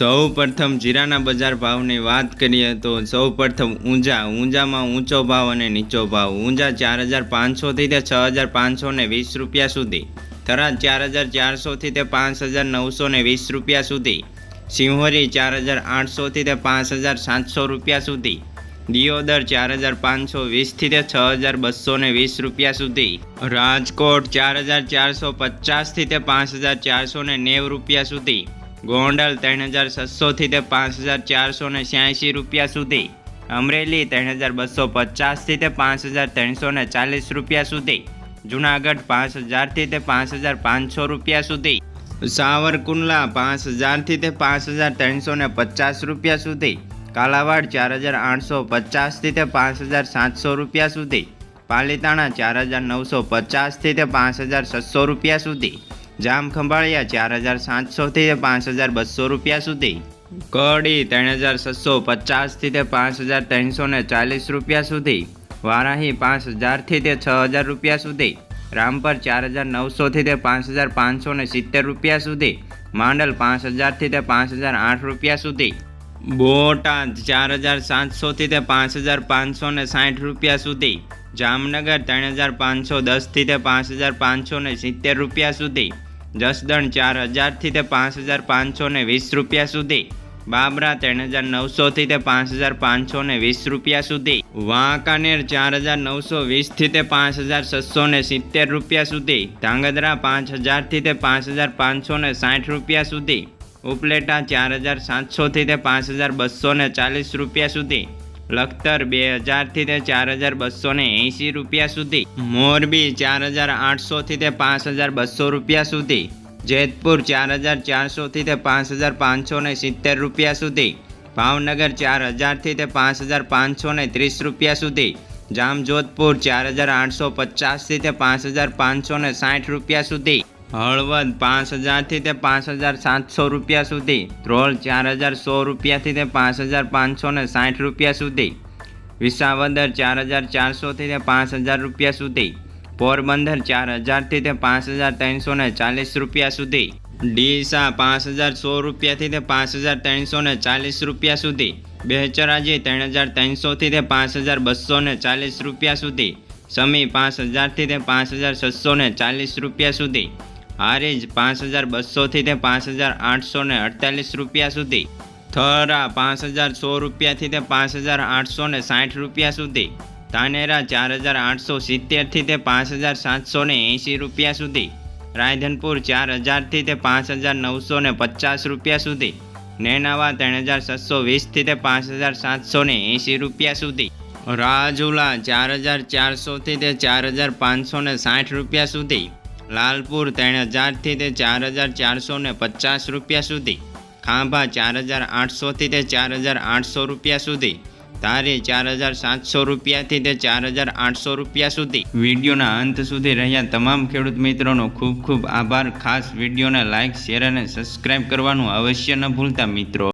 સૌ પ્રથમ જીરાના બજાર ભાવની વાત કરીએ તો સૌ પ્રથમ ઊંઝા, ઊંઝામાં ઊંચો ભાવ અને નીચો ભાવ. ઊંઝા ચાર હજાર પાંચસોથી તે છ હજાર પાંચસો ને વીસ રૂપિયા સુધી. થરાદ ચાર હજાર ચારસોથી તે પાંચ હજાર નવસો ને વીસ રૂપિયા સુધી. સિંહોરી ચાર હજાર આઠસોથી તે પાંચ હજાર સાતસો રૂપિયા સુધી. દિયોદર ચાર હજાર પાંચસો વીસથી તે છ હજાર બસો ને વીસ રૂપિયા સુધી. રાજકોટ ચાર હજાર ચારસો પચાસથી તે પાંચ હજાર ચારસો ને નેવ રૂપિયા સુધી. ગોંડલ ત્રણ હજાર છસોથી તે પાંચ હજાર ચારસો ને છ્યાસી રૂપિયા સુધી. અમરેલી ત્રણ હજાર બસો પચાસથી તે પાંચ હજાર ત્રણસો ને ચાલીસ રૂપિયા સુધી. જુનાગઢ પાંચ હજારથી તે પાંચ હજાર પાંચસો રૂપિયા સુધી. સાવરકુંડલા પાંચ હજારથી તે પાંચ હજાર ત્રણસો ને પચાસ રૂપિયા સુધી. કાલાવાડ ચાર હજાર આઠસો પચાસથી તે પાંચ હજાર સાતસો રૂપિયા સુધી. પાલીતાણા ચાર હજાર નવસો પચાસથી તે પાંચ હજાર છસો રૂપિયા સુધી. જામ ખંભાળિયા ચાર હજાર સાતસોથી તે પાંચ હજાર બસો રૂપિયા સુધી. કડી ત્રણ હજાર છસો પચાસથી તે પાંચ હજાર ત્રણસો ને ચાલીસ રૂપિયા સુધી. વારાહી પાંચ હજારથી તે છ હજાર રૂપિયા સુધી. રામપર ચાર હજાર નવસોથી તે પાંચ હજાર પાંચસો ને સિત્તેર રૂપિયા સુધી. માંડલ પાંચ હજારથી તે પાંચ હજાર આઠ રૂપિયા સુધી. બોટાદ ચાર હજાર સાતસોથી તે પાંચ હજાર પાંચસો ને સાઠ રૂપિયા સુધી. જામનગર ત્રણ હજાર પાંચસો દસથી તે પાંચ હજાર પાંચસો ને સિત્તેર રૂપિયા સુધી. જસદણ ચાર હજારથી તે પાંચ હજાર પાંચસો ને વીસ રૂપિયા સુધી. બાબરા ત્રણ હજાર નવસોથી તે પાંચ હજાર પાંચસો ને વીસ રૂપિયા સુધી. વાંકાનેર ચાર હજાર નવસો વીસથી તે પાંચ હજાર છસો ને સિત્તેર રૂપિયા સુધી. ધાંગધ્રા પાંચ હજારથી તે પાંચ હજાર પાંચસો ને સાઠ રૂપિયા સુધી. ઉપલેટા ચાર હજાર સાતસોથી તે પાંચ હજાર બસો ને ચાલીસ રૂપિયા સુધી. લખતર બે હજારથી તે ચાર હજાર બસો ને એંશી રૂપિયા સુધી. મોરબી ચાર હજાર આઠસોથી તે પાંચ હજાર બસો રૂપિયા સુધી. જેતપુર ચાર હજાર ચારસોથી તે પાંચ હજાર પાંચસો ને સિત્તેર રૂપિયા સુધી. ભાવનગર ચાર હજારથી તે પાંચ હજાર પાંચસો ને ત્રીસ રૂપિયા સુધી. જામજોધપુર ચાર હજાર આઠસો પચાસથી તે પાંચ હજાર પાંચસો ને સાઠ રૂપિયા સુધી. હળવદ પાંચ હજારથી તે પાંચ હજાર સાતસો રૂપિયા સુધી, ધ્રોલ ચાર હજાર સો રૂપિયાથી તે પાંચ હજાર પાંચસો ને સાઠ રૂપિયા સુધી, વિસાવદર ચાર હજાર ચારસોથી તે પાંચ હજાર રૂપિયા સુધી, પોરબંદર ચાર હજારથી તે પાંચ હજાર ત્રણસો ને ચાલીસ રૂપિયા સુધી, ડીસા પાંચ હજાર સો રૂપિયાથી તે પાંચ હજાર ત્રણસો ને ચાલીસ રૂપિયા સુધી બેચરાજી ત્રણ હજાર ત્રણસોથી તે પાંચ હજાર બસો ને ચાલીસ રૂપિયા સુધી, સમી પાંચ હજારથી તે પાંચ હજાર છસો ને ચાલીસ રૂપિયા સુધી હારીજ પાંચ હજાર બસોથી તે પાંચ હજાર આઠસો ને અડતાલીસ રૂપિયા સુધી. થરા પાંચ હજાર સો રૂપિયાથી તે પાંચ હજાર આઠસો ને સાઠ રૂપિયા સુધી. ધાનેરા ચાર હજાર આઠસો સિત્તેરથી તે પાંચ હજાર સાતસો ને એંશી રૂપિયા સુધી. રાયધનપુર ચાર હજારથી તે પાંચ હજાર નવસો ને પચાસ રૂપિયા સુધી. નેનાવા ત્રણ હજાર છસો વીસથી તે પાંચ હજાર સાતસો ને એંશી રૂપિયા સુધી. રાજુલા ચાર હજાર ચારસોથી તે ચાર હજાર પાંચસો ને સાઠ રૂપિયા સુધી. લાલપુર ત્રણ હજારથી તે ચાર હજાર ચારસો ને પચાસ રૂપિયા સુધી, ખાંભા ચાર હજાર આઠસોથી તે ચાર હજાર આઠસો રૂપિયા સુધી ધારી ચાર હજાર સાતસો રૂપિયાથી તે ચાર હજાર આઠસો રૂપિયા સુધી. વિડીયોના અંત સુધી રહ્યા તમામ ખેડૂત મિત્રોનો ખૂબ ખૂબ આભાર. ખાસ વિડીયોને લાઇક શેર અને સબસ્ક્રાઈબ કરવાનું અવશ્ય ન ભૂલતા મિત્રો.